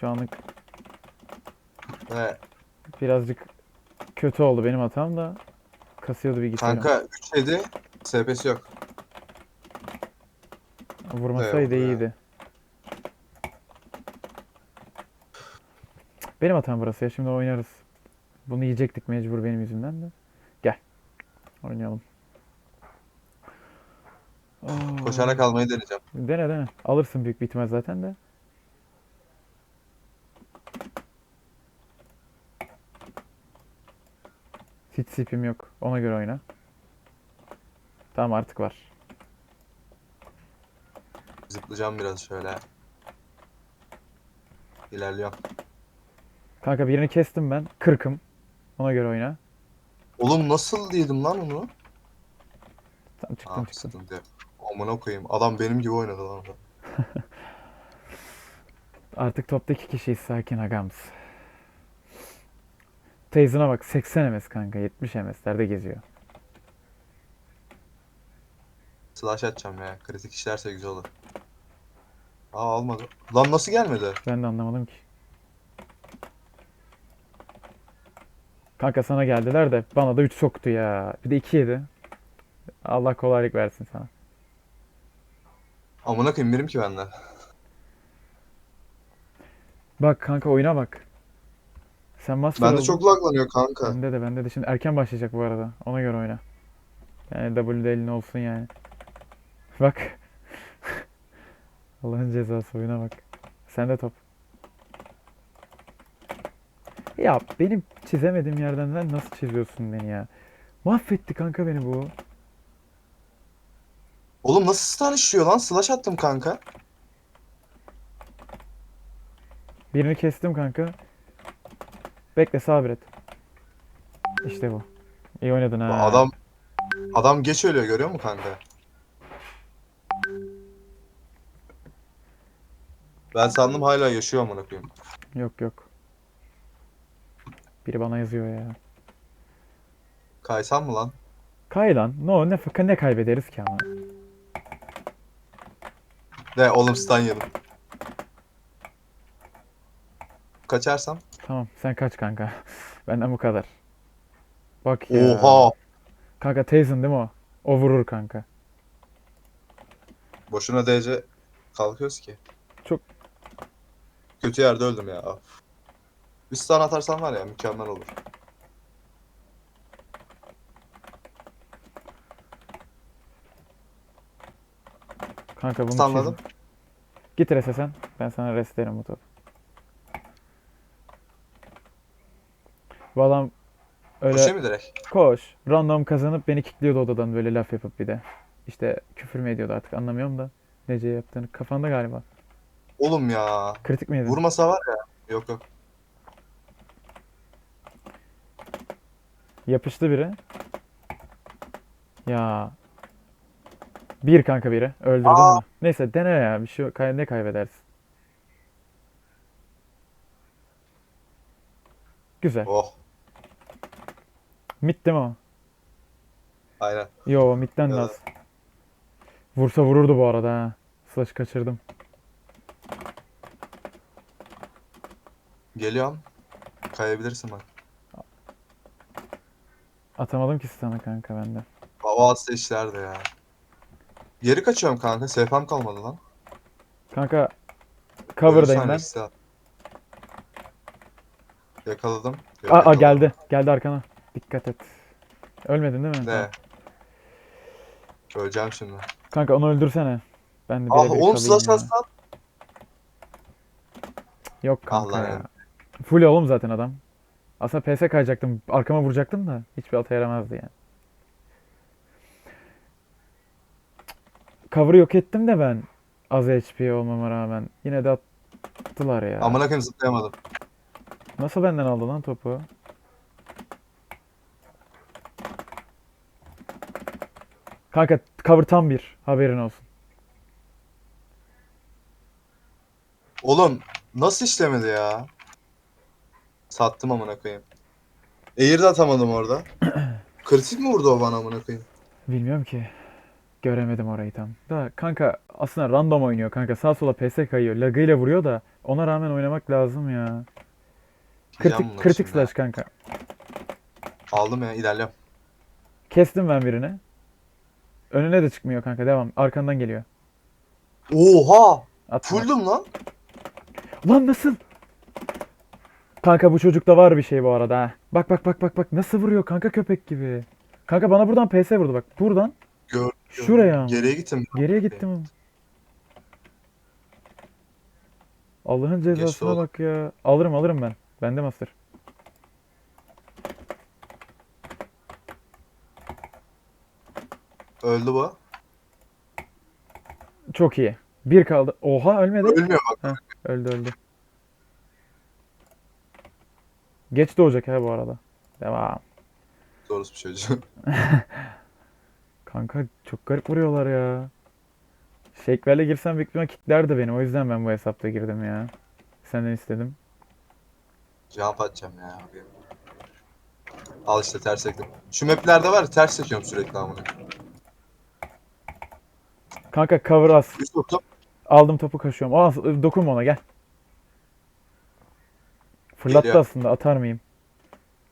Şu anlık He, birazcık kötü oldu benim hatam da. Kasıyordu bilgisayarım. kanka 3 7 SP'si yok. Vurmasaydı Eyvallah. iyiydi. Benim hatam burası ya. Şimdi oynarız. Bunu yiyecektik mecbur benim yüzümden de. Gel. Oynayalım. Oo. Koşarak almayı deneyeceğim. Dene dene. Alırsın büyük bir ihtimal zaten de. Sipim yok. Ona göre oyna. Tamam artık var. Zıplayacağım biraz şöyle. İlerliyorum. Kanka birini kestim ben. Kırkım. Ona göre oyna. Oğlum nasıl yedim lan onu? Tamam çıktım Ah çıktım. sıkıntı. Amına koyayım. Adam benim gibi oynadı lan. orada. Artık topta iki kişiyiz sakin agams. Teyzine bak 80 MS kanka 70 MS'lerde geziyor. Slash atacağım ya. Kritik işlerse güzel olur. Aa almadı. Lan nasıl gelmedi? Ben de anlamadım ki. Kanka sana geldiler de bana da 3 soktu ya. Bir de 2 yedi. Allah kolaylık versin sana. Amına koyayım birim ki bende. Bak kanka oyuna bak. Sen master Bende oldun. çok laglanıyor kanka. Bende de bende de. Şimdi erken başlayacak bu arada. Ona göre oyna. Yani W'de elin olsun yani. Bak. Allah'ın cezası oyuna bak. Sende top. Ya benim çizemediğim yerden sen nasıl çiziyorsun beni ya? Mahvetti kanka beni bu. Oğlum nasıl stun işliyor lan? Slash attım kanka. Birini kestim kanka. Bekle sabret. İşte bu. İyi oynadın ha. Adam adam geç ölüyor görüyor musun kanka? Ben sandım hala yaşıyor amına koyayım. Yok yok. Biri bana yazıyor ya. Kaysam mı lan? Kay lan. No ne, ne kaybederiz ki ama. De oğlum stun yedim. Kaçarsam? Tamam sen kaç kanka. Benden bu kadar. Bak ya. Oha! Kanka Tyson değil mi o? O vurur kanka. Boşuna DC kalkıyoruz ki. Çok- Kötü yerde öldüm ya. Of. Bir stun atarsan var ya mükemmel olur. Kanka bunu Stunladım. çizin. Git rese sen. Ben sana restlerim bu topu. Bu adam öyle Koşayım mı direkt? koş. Random kazanıp beni kilitliyordu odadan böyle laf yapıp bir de. İşte küfür mü ediyordu artık anlamıyorum da. Nece yaptığını. Kafanda galiba. Oğlum ya. Kritik mi yedin? Vurmasa var ya. Yok yok. Yapıştı biri. Ya. Bir kanka biri. Öldürdün Aa. mü? Neyse dene ya. Bir şey. Kay- ne kaybedersin? Güzel. Oh. Mid değil mi o? Aynen. Yo midden de Evet. az. Vursa vururdu bu arada ha. Slash kaçırdım. Geliyorum. Kayabilirsin bak. Atamadım ki sana kanka bende. Hava atsa işlerdi ya. Geri kaçıyorum kanka. SF'm kalmadı lan. Kanka cover'dayım Ölürsen ben. riske at. Yakaladım. Aa, aa, yakaladım. geldi. Geldi arkana. Dikkat et. Ölmedin değil mi? Ne? Öleceğim şimdi. Kanka onu öldürsene. Ben de Ah birebir oğlum kalayım slash ya. atsan. Yok kanka lan ya. ya. Full oğlum zaten adam. Aslında PS kayacaktım. Arkama vuracaktım da hiçbir alta yaramazdı yani. Cover'ı yok ettim de ben. Az HP olmama rağmen. Yine de attılar ya. Amına koyayım zıplayamadım. Nasıl benden aldı lan topu? Kanka cover tam bir. Haberin olsun. Oğlum nasıl işlemedi ya? Sattım amına koyayım. Air de atamadım orada. Kritik mi vurdu o bana amına koyayım? Bilmiyorum ki. Göremedim orayı tam. Da kanka aslında random oynuyor kanka. Sağ sola PS kayıyor. Lagıyla vuruyor da ona rağmen oynamak lazım ya. Kritik, kritik slash kanka. Aldım ya ilerliyorum. Kestim ben birini. Önüne de çıkmıyor kanka. Devam. Arkandan geliyor. Oha! Atma. Fulldüm lan. Lan nasıl? Kanka bu çocukta var bir şey bu arada ha. Bak bak bak bak bak nasıl vuruyor kanka köpek gibi. Kanka bana buradan PS vurdu bak. Buradan Gör. Şuraya? Geriye gittim. geriye gittim. Allah'ın cezasına oğlum. bak ya. Alırım alırım ben. Bende master. Öldü bu. Çok iyi. Bir kaldı. Oha ölmedi. Ölmüyor bak. Öldü öldü. Geç doğacak ha bu arada. Devam. Doğrusu bir çocuğu. Kanka çok garip vuruyorlar ya. Shake'lerle girsem büyük ihtimal kitlerdi beni. O yüzden ben bu hesapta girdim ya. Senden istedim. Cevap atacağım ya. Al işte ters ektim. Şu maplerde var ya ters çekiyorum sürekli amına. Kanka cover tuttum. Aldım topu kaşıyorum. Aa, dokunma ona gel. Fırlattı Geliyor. aslında. Atar mıyım?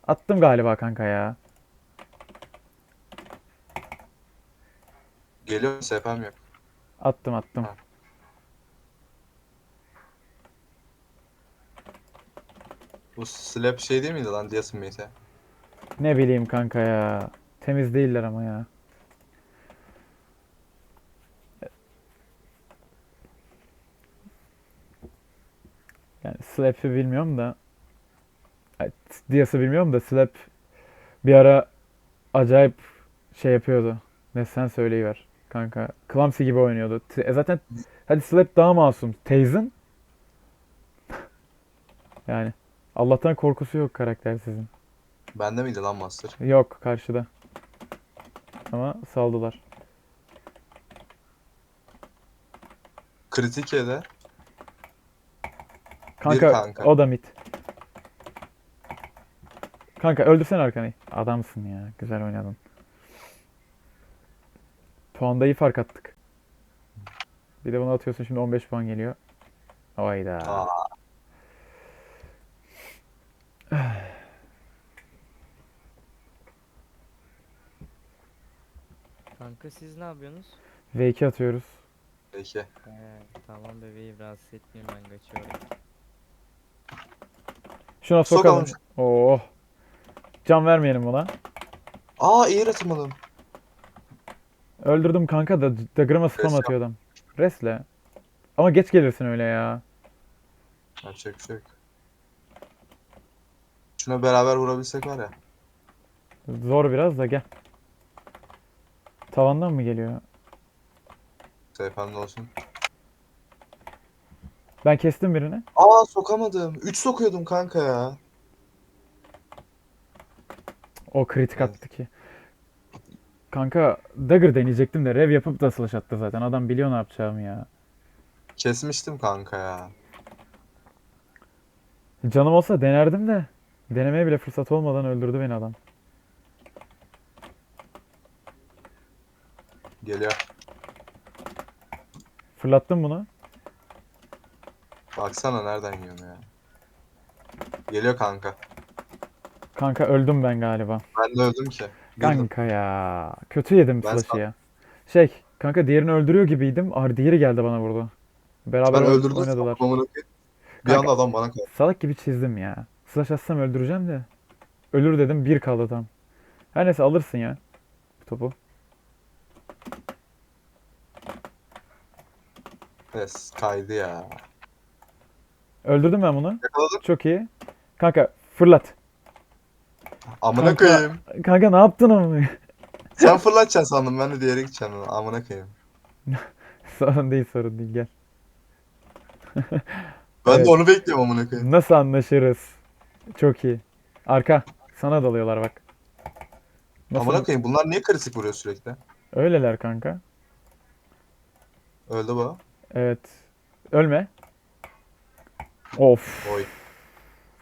Attım galiba kanka ya. Geliyor SP'm yok. Attım attım. Ha. Bu slap şey değil miydi lan Dias'ın mate'e? Ne bileyim kanka ya. Temiz değiller ama ya. Yani Slap'i bilmiyorum da Dias'ı bilmiyorum da Slap bir ara acayip şey yapıyordu. Ne sen söyleyiver kanka. Clumsy gibi oynuyordu. E zaten hadi Slap daha masum. Tazen yani Allah'tan korkusu yok karaktersizin. Bende miydi lan Master? Yok karşıda. Ama saldılar. Kritik de. Kanka, kanka. o da mid. Kanka öldürsen arkanı. Adamsın ya. Güzel oynadın. Puanda iyi fark attık. Bir de bunu atıyorsun şimdi 15 puan geliyor. Hayda. Aa. Kanka siz ne yapıyorsunuz? V2 atıyoruz. Peki. He, tamam bebeğim rahatsız etmeyeyim ben kaçıyorum. Şuna Sokalım. sokalım. Oh. Can vermeyelim buna. Aa iyi atamadım. Öldürdüm kanka da Dagger'ıma spam Res yap. atıyor adam. Resle. Ama geç gelirsin öyle ya. Bir şey. Şuna beraber vurabilsek var ya. Zor biraz da gel. Tavandan mı geliyor? SP'm de olsun. Ben kestim birini. Aa sokamadım. 3 sokuyordum kanka ya. O kritik attı ki. Kanka Dagger deneyecektim de rev yapıp da slash attı zaten. Adam biliyor ne yapacağımı ya. Kesmiştim kanka ya. Canım olsa denerdim de. Denemeye bile fırsat olmadan öldürdü beni adam. Geliyor. Fırlattım bunu. Baksana nereden yiyorum ya. Geliyor kanka. Kanka öldüm ben galiba. Ben de öldüm ki. Girdim. Kanka ya. Kötü yedim Ben slash'ı ya. Şey kanka diğerini öldürüyor gibiydim. Ar diğeri geldi bana vurdu. Beraber Ben oyn- öldürdüm. oynadılar. amına koyayım. Bir Kanka- anda adam bana kaldı. Salak gibi çizdim ya. Slash atsam öldüreceğim de. Ölür dedim bir kaldı tam. Her neyse alırsın ya. Bu topu. Yes, kaydı ya. Öldürdüm ben bunu. Yakaladım. Çok iyi. Kanka fırlat. Amına Kanka- koyayım. Kanka ne yaptın ama? Sen fırlatacaksın sandım. Ben de diğeri gideceğim. Amına koyayım. sorun değil sorun değil gel. Ben Evet. de onu bekliyorum amına koyayım. Nasıl anlaşırız? Çok iyi. Arka. Sana dalıyorlar bak. Nasıl? Amına koyayım. Bunlar niye kritik vuruyor sürekli? Öyleler kanka. Öldü bu. Evet. Ölme. Of. Oy.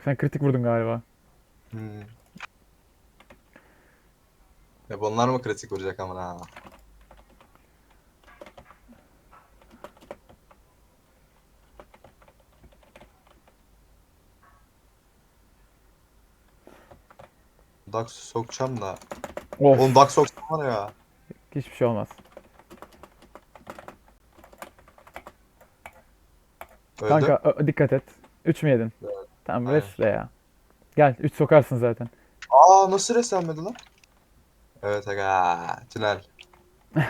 Sen kritik vurdun galiba. Hmm. Ya bunlar mı kritik vuracak amına? Dax sokacağım da. Of. Oğlum Dax soksam var ya. Hiçbir şey olmaz. Öldü. Kanka dikkat et. 3 mü yedin? Evet. Tamam Aynen. resle ya. Gel 3 sokarsın zaten. Aa nasıl reslenmedi lan? Evet aga. Tünel.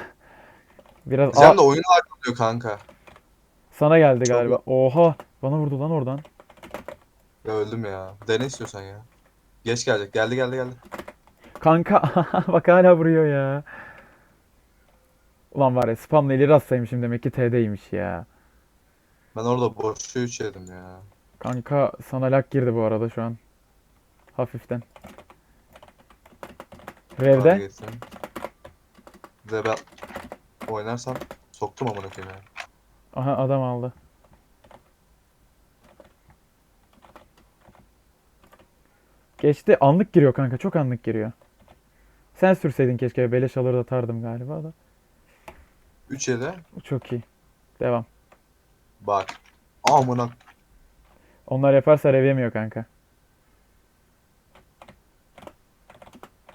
Biraz Aa, de oyunu arkalıyor kanka. sana geldi Çok- galiba. Oha. Bana vurdu lan oradan. Ya öldüm ya. Dene istiyorsan ya. Geç gelecek. Geldi geldi geldi. Kanka bak hala vuruyor ya. Ulan var ya spamla ileri atsaymışım demek ki TD'ymiş ya. Ben orada boşluğu 3 yedim ya. Kanka sana lak girdi bu arada şu an. Hafiften. Rev'de. de ben oynarsam soktum amına koyayım ya. Aha adam aldı. Geçti. Anlık giriyor kanka. Çok anlık giriyor. Sen sürseydin keşke. Beleş alır da atardım galiba da. 3 yedi. Çok iyi. Devam. Bak. Amına. Onlar yaparsa rev yemiyor kanka.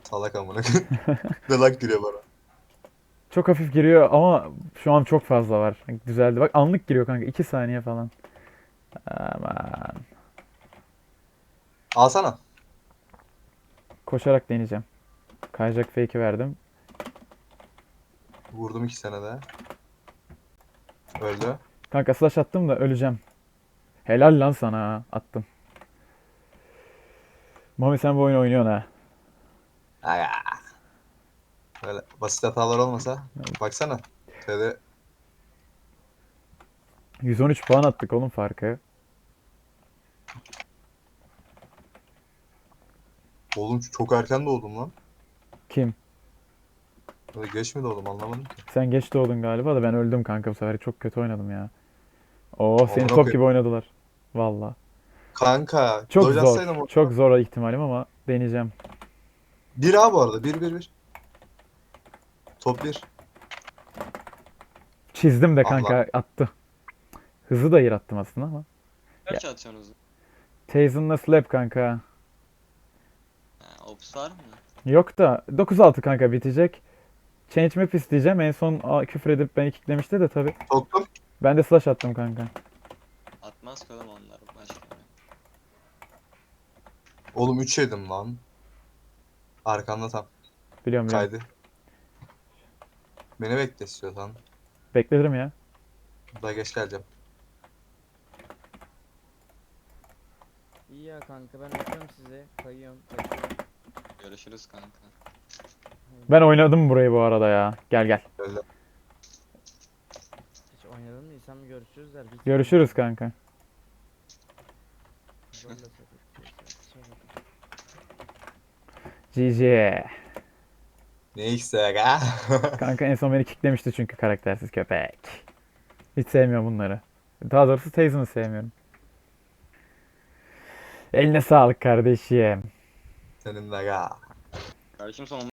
Salak amına. Delak giriyor bana. Çok hafif giriyor ama şu an çok fazla var. Düzeldi. Bak anlık giriyor kanka. 2 saniye falan. Aman. Alsana. Koşarak deneyeceğim. Kayacak fake'i verdim. Vurdum 2 senede. Öldü. Kanka slash attım da öleceğim. Helal lan sana. Attım. Mami sen bu oyunu oynuyorsun ha. Aga. Böyle basit hatalar olmasa. Baksana. TD 113 puan attık oğlum farkı. Oğlum çok erken doğdum lan. Kim? Böyle geç mi doğdum anlamadım ki. Sen geç doğdun galiba da ben öldüm kanka bu sefer. Çok kötü oynadım ya. Oo seni top gibi oynadılar. Valla. Kanka. Çok zor. atsaydım orada. Çok zor ihtimalim ama deneyeceğim. 1 A bu arada. 1 1 1. Top 1. Çizdim de Allah. kanka attı. Hızı da iyi attım aslında ama. Kaç atıyorsunuz? Tazen'la slap kanka. Ha, ops var mı? Yok da 9-6 kanka bitecek. Change map isteyeceğim. En son aa, küfür edip beni kicklemişti de tabi. Soktum. Ben de slash attım kanka. Atmaz oğlum onlar başka. Oğlum 3 yedim lan. Arkanda tam. Biliyorum biliyorum. Kaydı. Beni bekle istiyorsan. Beklerim ya. Daha geç geleceğim. İyi ya kanka ben atıyorum size. Kayıyorum. Kaçıyorum. Görüşürüz kanka. Ben oynadım burayı bu arada ya. Gel gel. Öyle. Oynadın mı? İnsan görüşürüz der. Hiç Görüşürüz kanka. Zorla sakın. GG. Neyse aga. Kanka en son beni kicklemişti çünkü karaktersiz köpek. Hiç sevmiyorum bunları. Daha doğrusu Tazen'ı sevmiyorum. Eline sağlık kardeşim. Senin de aga. Kardeşim son